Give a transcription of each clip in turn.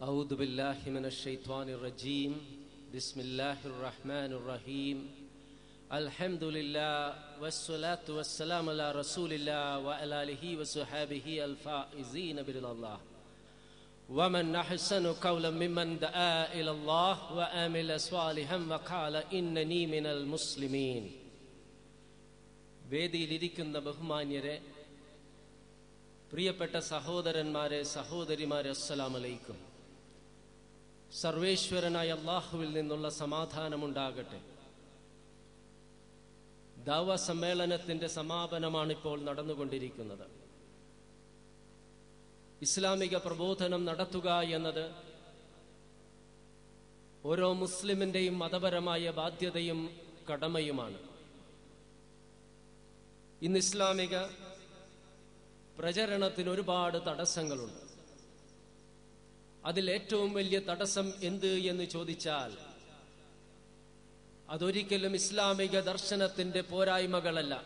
أعوذ بالله من الشيطان الرجيم بسم الله الرحمن الرحيم الحمد لله والصلاة والسلام على رسول الله وعلى آله وصحابه الفائزين برضا الله ومن أحسن قولا ممن دعا إلى الله وآمل صالحا وقال إنني من المسلمين വേദിയിലിരിക്കുന്ന ബഹുമാന്യരെ പ്രിയപ്പെട്ട സഹോദരന്മാരെ സഹോദരിമാരെ അസ്സലാം അലൈക്കും സർവേശ്വരനായ അള്ളാഹുവിൽ നിന്നുള്ള സമാധാനമുണ്ടാകട്ടെ. ദാവ സമ്മേളനത്തിന്റെ സമാപനമാണിപ്പോൾ നടന്നുകൊണ്ടിരിക്കുന്നത്. ഇസ്ലാമിക പ്രബോധനം നടത്തുക എന്നത് ഓരോ മുസ്ലിമിന്റെയും മതപരമായ ബാധ്യതയും കടമയുമാണ്. ഇന്ന് ഇസ്ലാമിക പ്രചരണത്തിന് ഒരുപാട് തടസ്സങ്ങളുണ്ട്. അതിൽ ഏറ്റവും വലിയ തടസ്സം എന്ത് എന്ന് ചോദിച്ചാൽ അതൊരിക്കലും ഇസ്ലാമിക ദർശനത്തിന്റെ പോരായ്മകളല്ല.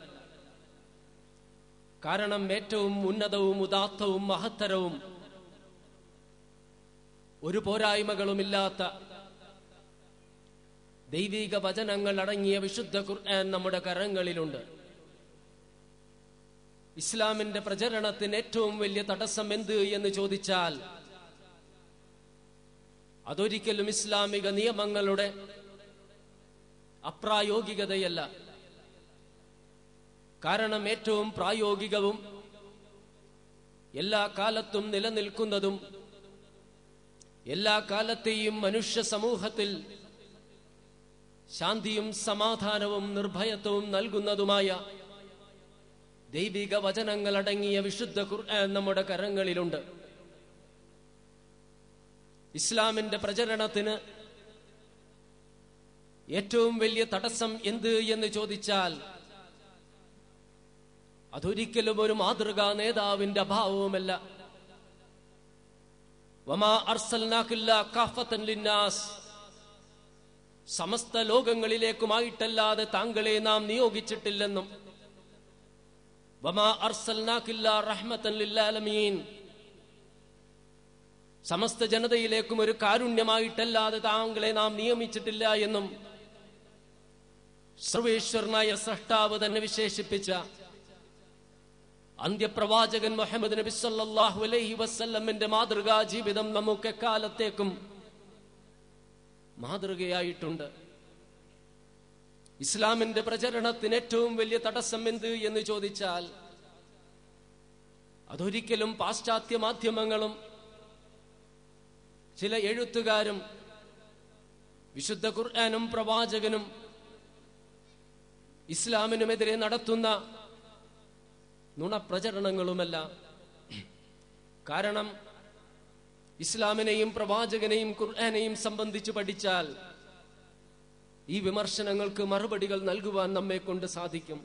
കാരണം ഏറ്റവും ഉന്നതവും ഉദാത്തവും മഹത്തരവും ഒരു പോരായ്മകളുമില്ലാത്ത ദൈവിക വചനങ്ങൾ അടങ്ങിയ വിശുദ്ധ ഖുർആൻ നമ്മുടെ കരങ്ങളിലുണ്ട്. ഇസ്ലാമിന്റെ പ്രചരണത്തിന് ഏറ്റവും വലിയ തടസ്സം എന്ത് എന്ന് ചോദിച്ചാൽ അതൊരിക്കലും ഇസ്ലാമിക നിയമങ്ങളുടെ അപ്രായോഗികതയല്ല. കാരണം ഏറ്റവും പ്രായോഗികവും എല്ലാ കാലത്തും നിലനിൽക്കുന്നതും എല്ലാ കാലത്തെയും മനുഷ്യ സമൂഹത്തിൽ ശാന്തിയും സമാധാനവും നിർഭയത്വവും നൽകുന്നതുമായ ദൈവിക വചനങ്ങളടങ്ങിയ വിശുദ്ധ നമ്മുടെ കരങ്ങളിലുണ്ട്. ഇസ്ലാമിന്റെ പ്രചരണത്തിന് ഏറ്റവും വലിയ തടസ്സം എന്ത് എന്ന് ചോദിച്ചാൽ അതൊരിക്കലും ഒരു മാതൃകാ നേതാവിന്റെ അഭാവവുമല്ല. സമസ്ത ലോകങ്ങളിലേക്കുമായിട്ടല്ലാതെ താങ്കളെ നാം നിയോഗിച്ചിട്ടില്ലെന്നും. വമാ അർസൽനാക്കില്ല റഹ്മത്തൻ ലില്ലാലമീൻ. സമസ്ത ജനതയിലേക്കും ഒരു കാരുണ്യമായിട്ടല്ലാതെ താങ്കളെ നാം നിയമിച്ചിട്ടില്ല എന്നും സർവേശ്വരനായ സൃഷ്ടാവ് തന്നെ വിശേഷിപ്പിച്ച അന്ത്യപ്രവാചകൻ മുഹമ്മദ് നബി സല്ലാഹു അലൈഹി വസ്ല്ലമിന്റെ മാതൃകാ ജീവിതം നമുക്ക് എക്കാലത്തേക്കും മാതൃകയായിട്ടുണ്ട്. ഇസ്ലാമിന്റെ പ്രചരണത്തിന് ഏറ്റവും വലിയ തടസ്സം എന്ത് എന്ന് ചോദിച്ചാൽ അതൊരിക്കലും പാശ്ചാത്യ മാധ്യമങ്ങളും ചില എഴുത്തുകാരും വിശുദ്ധ ഖുർആാനും പ്രവാചകനും ഇസ്ലാമിനുമെതിരെ നടത്തുന്ന നുണപ്രചരണങ്ങളുമല്ല. കാരണം ഇസ്ലാമിനെയും പ്രവാചകനെയും ഖുർആാനെയും സംബന്ധിച്ച് പഠിച്ചാൽ ഈ വിമർശനങ്ങൾക്ക് മറുപടികൾ നൽകുവാൻ നമ്മെ കൊണ്ട് സാധിക്കും.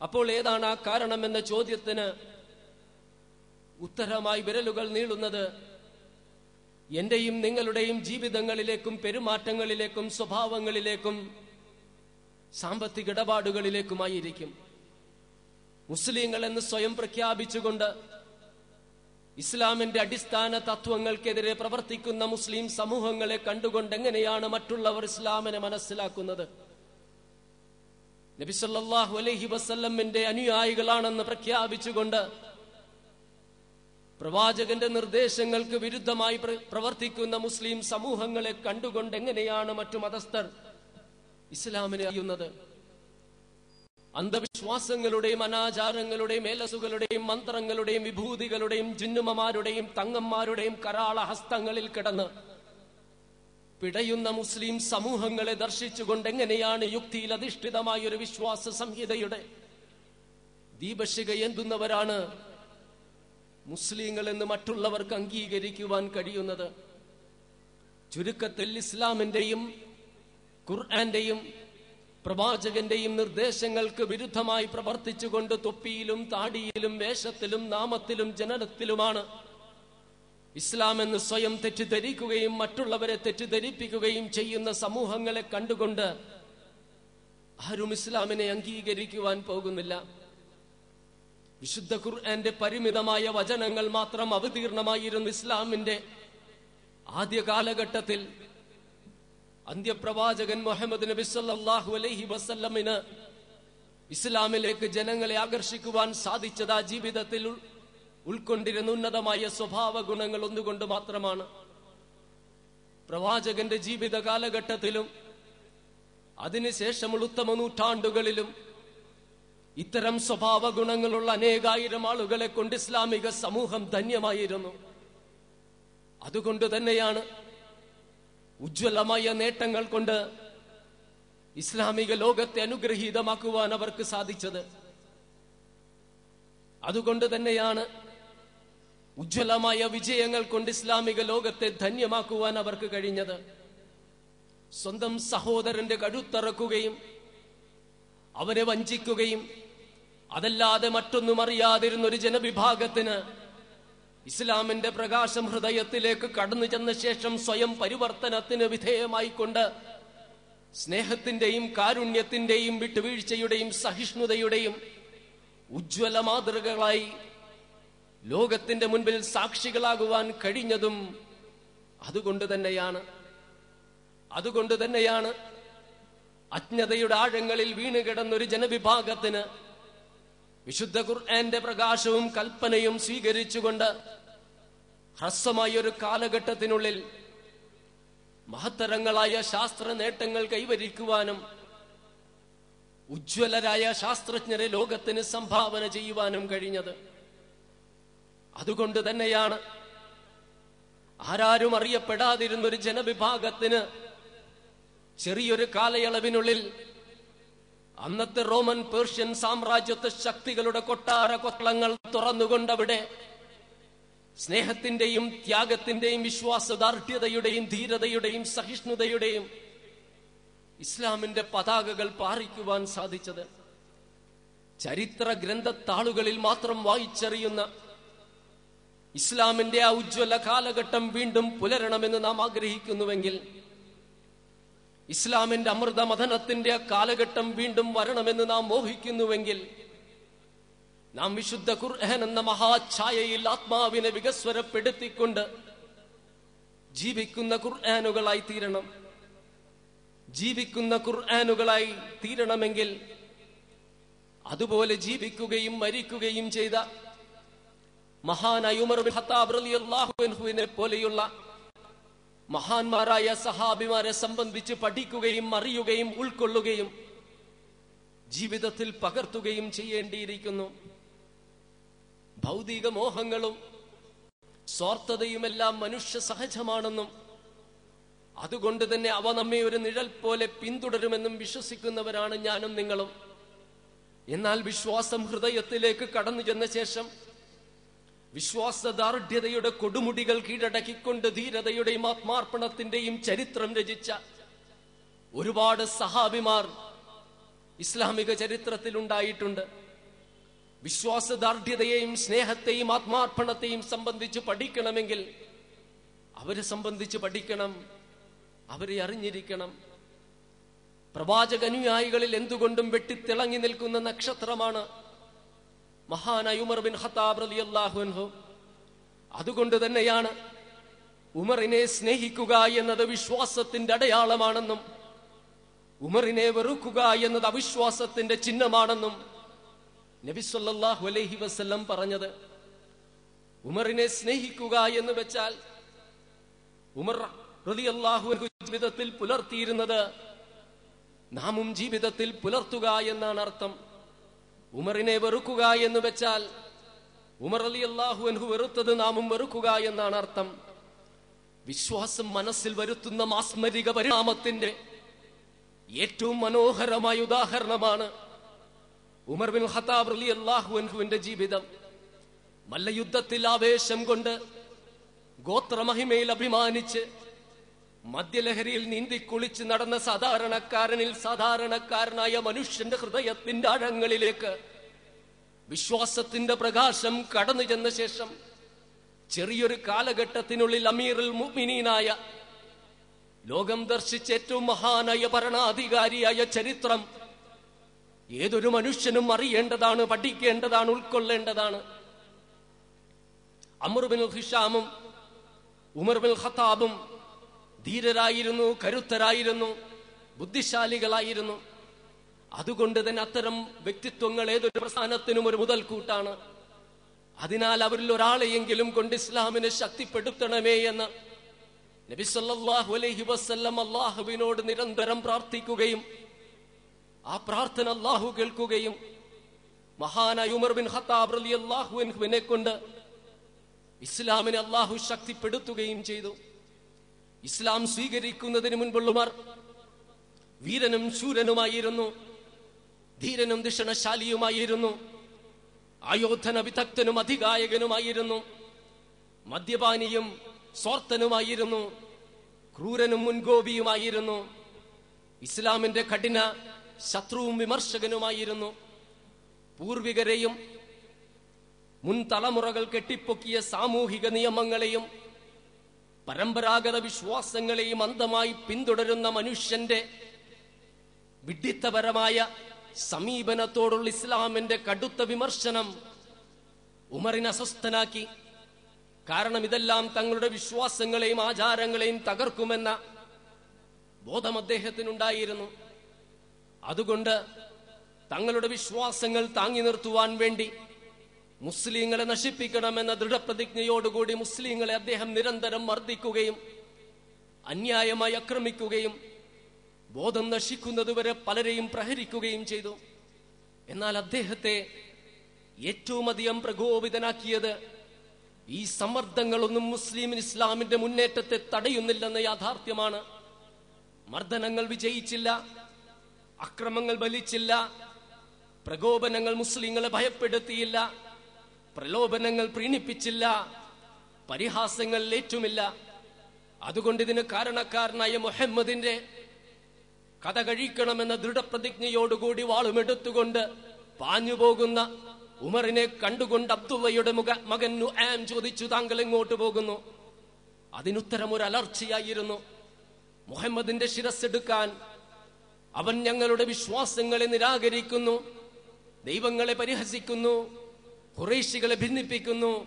അപ്പോൾ ഏതാണ് ആ കാരണം എന്ന ചോദ്യത്തിന് ഉത്തരമായി വിരലുകൾ നീളുന്നത് എന്റെയും നിങ്ങളുടെയും ജീവിതങ്ങളിലേക്കും പെരുമാറ്റങ്ങളിലേക്കും സ്വഭാവങ്ങളിലേക്കും സാമ്പത്തിക ഇടപാടുകളിലേക്കുമായിരിക്കും. മുസ്ലിങ്ങൾ എന്ന് സ്വയം പ്രഖ്യാപിച്ചുകൊണ്ട് ഇസ്ലാമിന്റെ അടിസ്ഥാന തത്വങ്ങൾക്കെതിരെ പ്രവർത്തിക്കുന്ന മുസ്ലിം സമൂഹങ്ങളെ കണ്ടുകൊണ്ട് എങ്ങനെയാണ് മറ്റുള്ളവർ ഇസ്ലാമിനെ മനസ്സിലാക്കുന്നത്? നബിസല്ലാഹു അലഹി വസ്ല്ലമിന്റെ അനുയായികളാണെന്ന് പ്രഖ്യാപിച്ചുകൊണ്ട് പ്രവാചകന്റെ നിർദ്ദേശങ്ങൾക്ക് വിരുദ്ധമായി പ്രവർത്തിക്കുന്ന മുസ്ലിം സമൂഹങ്ങളെ കണ്ടുകൊണ്ട് എങ്ങനെയാണ് മറ്റു മതസ്ഥർ ഇസ്ലാമിനെ അറിയുന്നത്? അന്ധവിശ്വാസങ്ങളുടെയും അനാചാരങ്ങളുടെയും മേലസുകളുടെയും മന്ത്രങ്ങളുടെയും വിഭൂതികളുടെയും ജിന്നുമമാരുടെയും തങ്ങന്മാരുടെയും കരാള ഹസ്തങ്ങളിൽ കിടന്ന് പിടയുന്ന മുസ്ലിം സമൂഹങ്ങളെ ദർശിച്ചുകൊണ്ട് എങ്ങനെയാണ് യുക്തിയിൽ അധിഷ്ഠിതമായ ഒരു വിശ്വാസ സംഹിതയുടെ? ദീപശിക എന്തുന്നവരാണ് മുസ്ലിങ്ങൾ എന്ന് മറ്റുള്ളവർക്ക് അംഗീകരിക്കുവാൻ കഴിയുന്നത് ചുരുക്കത്തിൽ ഇസ്ലാമിന്റെയും ഖുർആന്റെയും പ്രവാചകന്റെയും നിർദ്ദേശങ്ങൾക്ക് വിരുദ്ധമായി പ്രവർത്തിച്ചുകൊണ്ട് തൊപ്പിയിലും താടിയിലും വേഷത്തിലും നാമത്തിലും ജനനത്തിലുമാണ് ഇസ്ലാം എന്ന് സ്വയം തെറ്റിദ്ധരിക്കുകയും മറ്റുള്ളവരെ തെറ്റിദ്ധരിപ്പിക്കുകയും ചെയ്യുന്ന സമൂഹങ്ങളെ കണ്ടുകൊണ്ട് ആരും ഇസ്ലാമിനെ അംഗീകരിക്കുവാൻ പോകുന്നില്ല. വിശുദ്ധ ഖുർആന്റെ പരിമിതമായ വചനങ്ങൾ മാത്രം അവതീർണമായിരുന്നു ഇസ്ലാമിന്റെ ആദ്യ കാലഘട്ടത്തിൽ. അന്ത്യപ്രവാചകൻ മുഹമ്മദ് നബി സല്ലല്ലാഹു അലൈഹി വസല്ലമിന് ഇസ്ലാമിലേക്ക് ജനങ്ങളെ ആകർഷിക്കുവാൻ സാധിച്ചത് ആ ജീവിതത്തിൽ ഉൾക്കൊണ്ടിരുന്ന ഉന്നതമായ സ്വഭാവ ഗുണങ്ങൾ ഒന്നുകൊണ്ട് മാത്രമാണ്. പ്രവാചകന്റെ ജീവിത കാലഘട്ടത്തിലും അതിനുശേഷമുള്ള ഉത്തമ നൂറ്റാണ്ടുകളിലും ഇത്തരം സ്വഭാവ ഗുണങ്ങളുള്ള അനേകായിരം ആളുകളെ കൊണ്ട് ഇസ്ലാമിക സമൂഹം ധന്യമായിരുന്നു. അതുകൊണ്ട് തന്നെയാണ് ഉജ്ജ്വലമായ നേട്ടങ്ങൾ കൊണ്ട് ഇസ്ലാമിക ലോകത്തെ അനുഗ്രഹീതമാക്കുവാൻ അവർക്ക് സാധിച്ചത്. അതുകൊണ്ട് തന്നെയാണ് ഉജ്ജ്വലമായ വിജയങ്ങൾ കൊണ്ട് ഇസ്ലാമിക ലോകത്തെ ധന്യമാക്കുവാൻ അവർക്ക് കഴിഞ്ഞത്. സ്വന്തം സഹോദരന്റെ കഴുത്തറക്കുകയും അവനെ വഞ്ചിക്കുകയും അതല്ലാതെ മറ്റൊന്നും അറിയാതിരുന്ന ഒരു ജനവിഭാഗത്തിന് ഇസ്ലാമിന്റെ പ്രകാശം ഹൃദയത്തിലേക്ക് കടന്നു ചെന്ന ശേഷം സ്വയം പരിവർത്തനത്തിന് വിധേയമായിക്കൊണ്ട് സ്നേഹത്തിന്റെയും കാരുണ്യത്തിന്റെയും വിട്ടുവീഴ്ചയുടെയും സഹിഷ്ണുതയുടെയും ഉജ്ജ്വല മാതൃകകളായി ലോകത്തിന്റെ മുൻപിൽ സാക്ഷികളാകുവാൻ കഴിഞ്ഞതും അതുകൊണ്ട് തന്നെയാണ്. അതുകൊണ്ട് തന്നെയാണ് അജ്ഞതയുടെ ആഴങ്ങളിൽ വീണുകിടന്നൊരു ജനവിഭാഗത്തിന് വിശുദ്ധ ഖുർആന്റെ പ്രകാശവും കൽപ്പനയും സ്വീകരിച്ചുകൊണ്ട് ഹ്രസ്വമായ ഒരു കാലഘട്ടത്തിനുള്ളിൽ മഹത്തരങ്ങളായ ശാസ്ത്ര നേട്ടങ്ങൾ കൈവരിക്കുവാനും ഉജ്ജ്വലരായ ശാസ്ത്രജ്ഞരെ ലോകത്തിന് സംഭാവന ചെയ്യുവാനും കഴിഞ്ഞത്. അതുകൊണ്ട് തന്നെയാണ് ആരാരും അറിയപ്പെടാതിരുന്നൊരു ജനവിഭാഗത്തിന് ചെറിയൊരു കാലയളവിനുള്ളിൽ അന്നത്തെ റോമൻ പേർഷ്യൻ സാമ്രാജ്യത്തെ ശക്തികളുടെ കൊട്ടാര കൊത്തളങ്ങൾ തുറന്നുകൊണ്ടവിടെ സ്നേഹത്തിന്റെയും ത്യാഗത്തിന്റെയും വിശ്വാസദാർഢ്യതയുടെയും ധീരതയുടെയും സഹിഷ്ണുതയുടെയും ഇസ്ലാമിന്റെ പതാകകൾ പാറിക്കുവാൻ സാധിച്ചത്. ചരിത്ര ഗ്രന്ഥത്താളുകളിൽ മാത്രം വായിച്ചറിയുന്ന ഇസ്ലാമിന്റെ ആ ഉജ്ജ്വല കാലഘട്ടം വീണ്ടും പുലരണമെന്ന് നാം ആഗ്രഹിക്കുന്നുവെങ്കിൽ ഇസ്ലാമിന്റെ അമൃത മഥനത്തിന്റെ കാലഘട്ടം വീണ്ടും വരണമെന്ന് നാം മോഹിക്കുന്നുവെങ്കിൽ നാം വിശുദ്ധ ഖുർആൻ എന്ന മഹാഛായയിൽ ആത്മാവിനെ വികസ്വരപ്പെടുത്തിക്കൊണ്ട് ജീവിക്കുന്ന ഖുർആാനുകളായി തീരണം. ജീവിക്കുന്ന ഖുർആാനുകളായി തീരണമെങ്കിൽ അതുപോലെ ജീവിക്കുകയും മരിക്കുകയും ചെയ്ത മഹാനായ ഉമർ അൻഹുവിനെ പോലെയുള്ള മഹാന്മാരായ സഹാബിമാരെ സംബന്ധിച്ച് പഠിക്കുകയും അറിയുകയും ഉൾക്കൊള്ളുകയും ജീവിതത്തിൽ പകർത്തുകയും ചെയ്യേണ്ടിയിരിക്കുന്നു. ഭൗതിക മോഹങ്ങളും സ്വാർത്ഥതയുമെല്ലാം മനുഷ്യ സഹജമാണെന്നും അതുകൊണ്ട് തന്നെ അവ നമ്മെ ഒരു നിഴൽ പോലെ പിന്തുടരുമെന്നും വിശ്വസിക്കുന്നവരാണ് ഞാനും നിങ്ങളും. എന്നാൽ വിശ്വാസം ഹൃദയത്തിലേക്ക് കടന്നു ചെന്ന ശേഷം വിശ്വാസദാർഢ്യതയുടെ കൊടുമുടികൾ കീഴടക്കിക്കൊണ്ട് ധീരതയുടെയും ആത്മാർപ്പണത്തിന്റെയും ചരിത്രം രചിച്ച ഒരുപാട് സഹാബിമാർ ഇസ്ലാമിക ചരിത്രത്തിൽ ഉണ്ടായിട്ടുണ്ട്. വിശ്വാസദാർഢ്യതയെയും സ്നേഹത്തെയും ആത്മാർപ്പണത്തെയും സംബന്ധിച്ച് പഠിക്കണമെങ്കിൽ അവരെ സംബന്ധിച്ച് പഠിക്കണം അവരെ അറിഞ്ഞിരിക്കണം. പ്രവാചക അനുയായികളിൽ എന്തുകൊണ്ടും വെട്ടിത്തിളങ്ങി നിൽക്കുന്ന നക്ഷത്രമാണ് മഹാനായ ഉമർ ബിൻ ഖത്താബ് റളിയല്ലാഹു അൻഹു. അതുകൊണ്ട് തന്നെയാണ് ഉമറിനെ സ്നേഹിക്കുക എന്നത് വിശ്വാസത്തിന്റെ അടയാളമാണെന്നും ഉമറിനെ വെറുക്കുക എന്നത് അവിശ്വാസത്തിന്റെ ചിഹ്നമാണെന്നും നബിസ്വല്ലാഹു അലഹി വസല്ലം പറഞ്ഞത്. ഉമറിനെ സ്നേഹിക്കുക എന്ന് വെച്ചാൽ ഉമർ റളിയല്ലാഹു അൻഹു ജീവിതത്തിൽ പുലർത്തിയിരുന്നത് നാമും ജീവിതത്തിൽ പുലർത്തുക എന്നാണ് അർത്ഥം. ഉമറിനെ വെറുക്കുക എന്ന് വെച്ചാൽ ഉമർ അലി അള്ളാഹു അൻഹു വെറുത്തത് നാമും വെറുക്കുക എന്നാണ് അർത്ഥം. വിശ്വാസം മനസ്സിൽ വരുത്തുന്ന മാസ്മരിക പരിണാമത്തിന്റെ ഏറ്റവും മനോഹരമായ ഉദാഹരണമാണ് ഉമർ ബിൻ ഹത്താബ് അലി അള്ളാഹു അൻഹുവിന്റെ ജീവിതം. മല്ലയുദ്ധത്തിൽ ആവേശം കൊണ്ട് ഗോത്രമഹിമയിൽ അഭിമാനിച്ച് മദ്യലഹരിയിൽ നീന്തി കുളിച്ച് നടന്ന സാധാരണക്കാരനിൽ സാധാരണക്കാരനായ മനുഷ്യന്റെ ഹൃദയത്തിന്റെ ആഴങ്ങളിലേക്ക് വിശ്വാസത്തിന്റെ പ്രകാശം കടന്നു ചെന്ന ശേഷം ചെറിയൊരു കാലഘട്ടത്തിനുള്ളിൽ അമീറുൽ മുഅ്മിനീനായ ലോകം ദർശിച്ച ഏറ്റവും മഹാനായ ഭരണാധികാരിയായ ചരിത്രം ഏതൊരു മനുഷ്യനും അറിയേണ്ടതാണ് പഠിക്കേണ്ടതാണ് ഉൾക്കൊള്ളേണ്ടതാണ്. അമർബിൻ ഹിഷാമും ഉമർബിൻ ഖത്താബും ധീരരായിരുന്നു കരുത്തരായിരുന്നു ബുദ്ധിശാലികളായിരുന്നു. അതുകൊണ്ട് തന്നെ അത്തരം വ്യക്തിത്വങ്ങൾ ഏതൊരു പ്രസ്ഥാനത്തിനും ഒരു മുതൽക്കൂട്ടാണ്. അതിനാൽ അവരിൽ ഒരാളെയെങ്കിലും കൊണ്ട് ഇസ്ലാമിനെ ശക്തിപ്പെടുത്തണമേ എന്ന് നബി സല്ലല്ലാഹു അലൈഹി വസല്ലം അള്ളാഹുവിനോട് നിരന്തരം പ്രാർത്ഥിക്കുകയും ആ പ്രാർത്ഥന അള്ളാഹു കേൾക്കുകയും മഹാനായ ഉമർ ബിൻ ഖത്താബ് റളിയല്ലാഹു കൊണ്ട് ഇസ്ലാമിനെ അള്ളാഹു ശക്തിപ്പെടുത്തുകയും ചെയ്തു. ഇസ്ലാം സ്വീകരിക്കുന്നതിന് മുൻപുള്ളവർ വീരനും ശൂരനുമായിരുന്നു ധീരനും ദിഷണശാലിയുമായിരുന്നു ആയോധന വിദഗ്ധനും അധികായകനുമായിരുന്നു മദ്യപാനിയും സ്വാർത്ഥനുമായിരുന്നു ക്രൂരനും മുൻകോപിയുമായിരുന്നു ഇസ്ലാമിന്റെ കഠിന ശത്രുവും വിമർശകനുമായിരുന്നു. പൂർവികരെയും മുൻ തലമുറകൾ കെട്ടിപ്പൊക്കിയ സാമൂഹിക നിയമങ്ങളെയും പരമ്പരാഗത വിശ്വാസങ്ങളെയും അന്ധമായി പിന്തുടരുന്ന മനുഷ്യന്റെ വിഡിത്തപരമായ സമീപനത്തോടുള്ള ഇസ്ലാമിന്റെ കടുത്ത വിമർശനം ഉമറിനെ അസ്വസ്ഥനാക്കി. കാരണം ഇതെല്ലാം തങ്ങളുടെ വിശ്വാസങ്ങളെയും ആചാരങ്ങളെയും തകർക്കുമെന്ന ബോധം അദ്ദേഹത്തിനുണ്ടായിരുന്നു. അതുകൊണ്ട് തങ്ങളുടെ വിശ്വാസങ്ങൾ താങ്ങി നിർത്തുവാൻ വേണ്ടി മുസ്ലിങ്ങളെ നശിപ്പിക്കണമെന്ന ദൃഢപ്രതിജ്ഞയോടുകൂടി മുസ്ലിങ്ങളെ അദ്ദേഹം നിരന്തരം മർദ്ദിക്കുകയും അന്യായമായി ആക്രമിക്കുകയും ബോധം നശിക്കുന്നതുവരെ പലരെയും പ്രഹരിക്കുകയും ചെയ്തു. എന്നാൽ അദ്ദേഹത്തെ ഏറ്റവും അധികം പ്രകോപിതനാക്കിയത് ഈ സമ്മർദ്ദങ്ങളൊന്നും മുസ്ലിം ഇസ്ലാമിന്റെ മുന്നേറ്റത്തെ തടയുന്നില്ലെന്ന യാഥാർത്ഥ്യമാണ്. മർദ്ദനങ്ങൾ വിജയിച്ചില്ല അക്രമങ്ങൾ ബലിച്ചില്ല പ്രകോപനങ്ങൾ മുസ്ലിങ്ങളെ ഭയപ്പെടുത്തിയില്ല പ്രലോഭനങ്ങൾ പ്രീണിപ്പിച്ചില്ല പരിഹാസങ്ങൾ ഏറ്റുമില്ല. അതുകൊണ്ട് ഇതിന് കാരണക്കാരനായ മുഹമ്മദിന്റെ കഥ കഴിക്കണമെന്ന ദൃഢപ്രതിജ്ഞയോടുകൂടി വാളുമെടുത്തുകൊണ്ട് പാഞ്ഞു പോകുന്ന ഉമറിനെ കണ്ടുകൊണ്ട് അബ്ദുള്ളയുടെ മുഖ മകൻ ചോദിച്ചു താങ്കൾ എങ്ങോട്ട് പോകുന്നു? അതിനുത്തരം ഒരു അലർച്ചയായിരുന്നു മുഹമ്മദിന്റെ ശിരസ്സെടുക്കാൻ അവൻ ഞങ്ങളുടെ വിശ്വാസങ്ങളെ നിരാകരിക്കുന്നു ദൈവങ്ങളെ പരിഹസിക്കുന്നു. കുറേശികളെ ഭിന്നിപ്പിക്കുന്നു.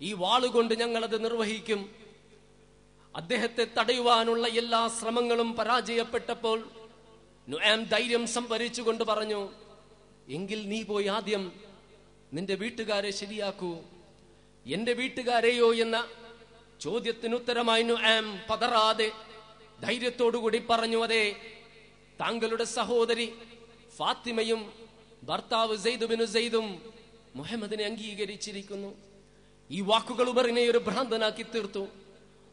ഈ വാളുകൊണ്ട് ഞങ്ങളത് നിർവഹിക്കും. അദ്ദേഹത്തെ തടയുവാനുള്ള എല്ലാ ശ്രമങ്ങളും പരാജയപ്പെട്ടപ്പോൾ നുആം ധൈര്യം സംഭരിച്ചുകൊണ്ട് പറഞ്ഞു എങ്കിൽ നീ പോയി ആദ്യം നിന്റെ വീട്ടുകാരെ ശരിയാക്കൂ. എന്റെ വീട്ടുകാരെയോ എന്ന ചോദ്യത്തിനുത്തരമായി നുആം പതറാതെ ധൈര്യത്തോടുകൂടി പറഞ്ഞു അതെ താങ്കളുടെ സഹോദരി ഫാത്തിമയും ഭർത്താവ് സെയ്ദുബിനു സെയ്ദും മുഹമ്മദിനെ അംഗീകരിച്ചിരിക്കുന്നു. ഈ വാക്കുകൾ ഉമറിനെ ഒരു ഭ്രാന്തനാക്കി തീർത്തു.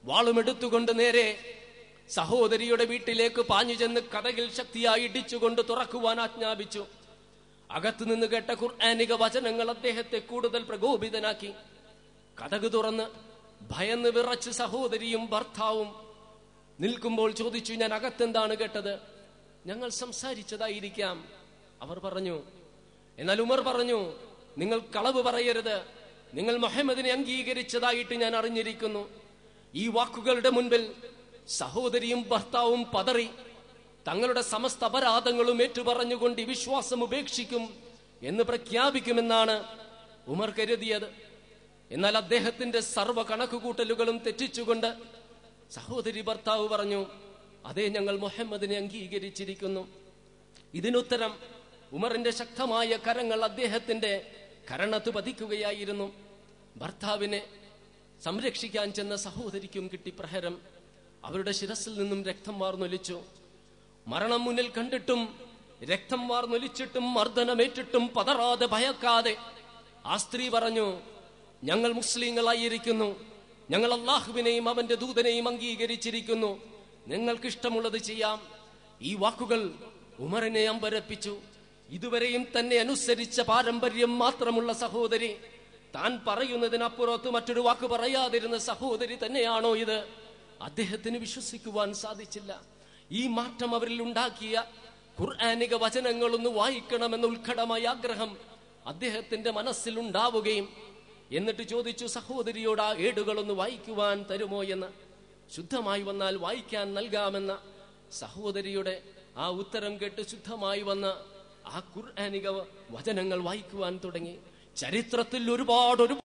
വാളുമെടുത്തുകൊണ്ട് നേരെ സഹോദരിയുടെ വീട്ടിലേക്ക് പാഞ്ഞു ചെന്ന് കഥകിൽ ശക്തിയായി ഇടിച്ചുകൊണ്ട് തുറക്കുവാൻ ആജ്ഞാപിച്ചു. അകത്തു നിന്ന് കേട്ട ഖുർആാനിക വചനങ്ങൾ അദ്ദേഹത്തെ കൂടുതൽ പ്രകോപിതനാക്കി. കഥക് തുറന്ന് ഭയന്ന് വിറച്ച് സഹോദരിയും ഭർത്താവും നിൽക്കുമ്പോൾ ചോദിച്ചു ഞാൻ അകത്തെന്താണ് കേട്ടത്? ഞങ്ങൾ സംസാരിച്ചതായിരിക്കാം. അവർ പറഞ്ഞു. എന്നാൽ ഉമർ പറഞ്ഞു നിങ്ങൾ കളവ് പറയരുത്. നിങ്ങൾ മുഹമ്മദിനെ അംഗീകരിച്ചതായിട്ട് ഞാൻ അറിഞ്ഞിരിക്കുന്നു. ഈ വാക്കുകളുടെ മുൻപിൽ സഹോദരിയും ഭർത്താവും പതറി തങ്ങളുടെ സമസ്ത അപരാധങ്ങളും ഏറ്റുപറഞ്ഞുകൊണ്ട് വിശ്വാസം ഉപേക്ഷിക്കും എന്ന് പ്രഖ്യാപിക്കുമെന്നാണ് ഉമർ കരുതിയത്. എന്നാൽ അദ്ദേഹത്തിന്റെ സർവ കണക്കുകൂട്ടലുകളും തെറ്റിച്ചുകൊണ്ട് സഹോദരി ഭർത്താവ് പറഞ്ഞു അതേ ഞങ്ങൾ മുഹമ്മദിനെ അംഗീകരിച്ചിരിക്കുന്നു. ഇതിനുത്തരം ഉമറിന്റെ ശക്തമായ കരങ്ങൾ അദ്ദേഹത്തിന്റെ കരണത്ത് പതിക്കുകയായിരുന്നു ഭർത്താവിനെ സംരക്ഷിക്കാൻ ചെന്ന സഹോദരിക്കും കിട്ടി പ്രഹരം. അവരുടെ ശിരസിൽ നിന്നും രക്തം വാർന്നൊലിച്ചു. മരണം മുന്നിൽ കണ്ടിട്ടും രക്തം വാർന്നൊലിച്ചിട്ടും മർദ്ദനമേറ്റിട്ടും പതറാതെ ഭയക്കാതെ ആ സ്ത്രീ പറഞ്ഞു ഞങ്ങൾ മുസ്ലിങ്ങളായിരിക്കുന്നു. ഞങ്ങൾ അള്ളാഹുവിനെയും അവന്റെ ദൂതനെയും അംഗീകരിച്ചിരിക്കുന്നു. നിങ്ങൾക്ക് ഇഷ്ടമുള്ളത് ചെയ്യാം. ഈ വാക്കുകൾ ഉമറിനെ അമ്പരപ്പിച്ചു. ഇതുവരെയും തന്നെ അനുസരിച്ച പാരമ്പര്യം മാത്രമുള്ള സഹോദരി. താൻ പറയുന്നതിനപ്പുറത്ത് മറ്റൊരു വാക്ക് പറയാതിരുന്ന സഹോദരി തന്നെയാണോ ഇത്? അദ്ദേഹത്തിന് വിശ്വസിക്കുവാൻ സാധിച്ചില്ല. ഈ മാറ്റം അവരിൽ ഉണ്ടാക്കിയ ഖുർആാനിക വചനങ്ങളൊന്ന് വായിക്കണമെന്ന ഉത്കടമായ ആഗ്രഹം അദ്ദേഹത്തിന്റെ മനസ്സിൽ ഉണ്ടാവുകയും എന്നിട്ട് ചോദിച്ചു സഹോദരിയോട് ആ ഏടുകളൊന്ന് വായിക്കുവാൻ തരുമോ എന്ന്? ശുദ്ധമായി വന്നാൽ വായിക്കാൻ നൽകാമെന്ന സഹോദരിയുടെ ആ ഉത്തരം കേട്ട് ശുദ്ധമായി വന്ന ആ ഖുർആാനിക വചനങ്ങൾ വായിക്കുവാൻ തുടങ്ങി. ചരിത്രത്തിൽ ഒരുപാട് ഒരുപാട്